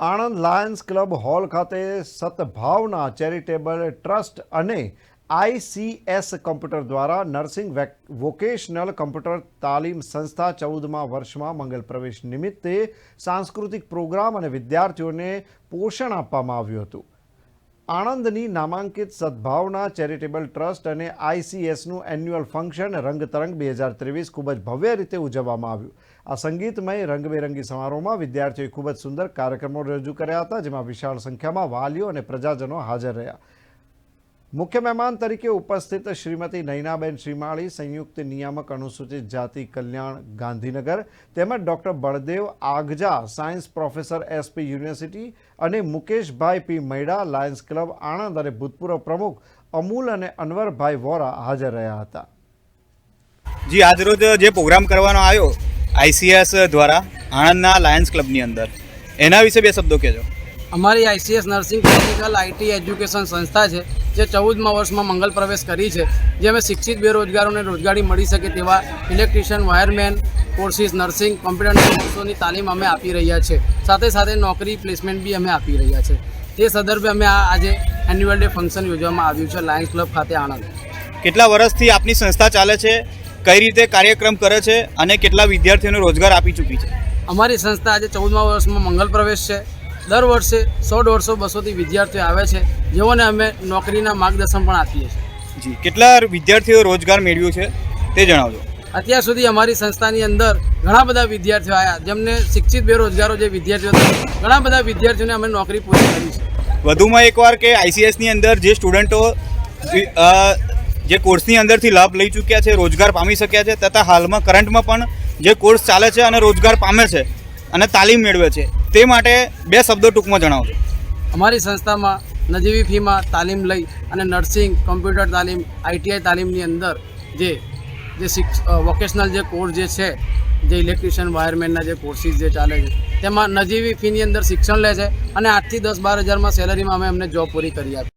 Anand Lions club hall ખાતે Sadbhavana charitable trust અને ICS computer દ્વારા નર્સિંગ વેક- વોકેશનલ કોમ્પ્યુટર તાલીમ સંસ્થા ચૌદમા વર્ષમાં મંગલ પ્રવેશ નિમિત્તે સાંસ્કૃતિક પ્રોગ્રામ અને વિદ્યાર્થીઓને પોષણ આપવામાં આવ્યું હતું. આણંદની નામાંકિત સદભાવના ચેરિટેબલ ટ્રસ્ટ અને આઈસીએસનું એન્યુઅલ ફંક્શન રંગતરંગ બે હજાર ત્રેવીસ ખૂબ જ ભવ્ય રીતે ઉજવવામાં આવ્યું. આ સંગીતમય રંગબેરંગી સમારોહમાં વિદ્યાર્થીઓએ ખૂબ જ સુંદર કાર્યક્રમો રજૂ કર્યા હતા, જેમાં વિશાળ સંખ્યામાં વાલીઓ અને પ્રજાજનો હાજર રહ્યા. મુખ્ય મહેમાન તરીકે ઉપસ્થિત શ્રીમતી નૈનાબેન શ્રીમાળી સંયુક્ત નિયામક અનુસૂચિત જાતિ કલ્યાણ ગાંધીનગર તેમજ doctor Baldev Aagja science professor SP university અને Mukeshbhai P Maida Lions club Anand અને ભૂતપૂર્વ પ્રમુખ અમૂલ અને અનવરભાઈ વોરા હાજર રહ્યા હતા. જી આજરોજ જે પ્રોગ્રામ કરવાનો આવ્યો આઈસીએસ દ્વારા આણંદના લાયન્સ ક્લબની અંદર એના વિશે બે શબ્દો કહેજો. અમારી ICS nursing technical IT education સંસ્થા છે. જે ચૌદમા વર્ષમાં મંગલ પ્રવેશ કરી છે જે અમે શિક્ષિત બેરોજગારોને રોજગારી મળી શકે તેવા electrician wireman courses nursing computer કોર્સોની તાલીમ અમે આપી રહ્યા છે. સાથે સાથે નોકરી પ્લેસમેન્ટ બી અમે આપી રહ્યા છે. તે સંદર્ભે અમે આ આજે એન્યુઅલ ડે ફંક્શન યોજવામાં આવ્યું છે લાયન્સ ક્લબ ખાતે આણંદ. કેટલા વર્ષથી આપની સંસ્થા ચાલે છે કઈ રીતે કાર્યક્રમ કરે છે અને કેટલા વિદ્યાર્થીઓને રોજગાર આપી ચૂકી છે? અમારી સંસ્થા આજે ચૌદમા વર્ષમાં મંગલ પ્રવેશ છે. દર વર્ષે સો દોઢસો બસોથી વિદ્યાર્થીઓ આવે છે જેઓને અમે નોકરીના માર્ગદર્શન પણ આપીએ છીએ. જી કેટલા વિદ્યાર્થીઓ રોજગાર મેળવ્યું છે તે જણાવજો. અત્યાર સુધી અમારી સંસ્થાની અંદર ઘણા બધા વિદ્યાર્થીઓ આવ્યા જેમને શિક્ષિત બેરોજગારો જે વિદ્યાર્થીઓ હતા ઘણા બધા વિદ્યાર્થીઓને અમે નોકરી પૂરી કરી છે. વધુમાં એકવાર કે આઈસીએસની અંદર જે સ્ટુડન્ટો જે કોર્સની અંદરથી લાભ લઈ ચૂક્યા છે રોજગાર પામી શક્યા છે તથા હાલમાં કરંટમાં પણ જે કોર્સ ચાલે છે અને રોજગાર પામે છે અને તાલીમ મેળવે છે. તે માટે બે શબ્દો ટૂંકમાં જણાવજો અમારી સંસ્થામાં નજીવી ફીમાં તાલીમ લઈ અને નર્સિંગ, કોમ્પ્યુટર તાલીમ, આઈટીઆઈ તાલીમની અંદર જે જે શિક્ષ વોકેશનલ જે કોર્સ જે છે, જે ઇલેક્ટ્રિશિયન વાયરમેનના જે કોર્સિસ જે ચાલે છે, તેમાં નજીવી ફીની અંદર શિક્ષણ લે છે અને આઠથી દસ બાર હજારમાં સેલરીમાં અમે એમને જોબ પૂરી કરી આપી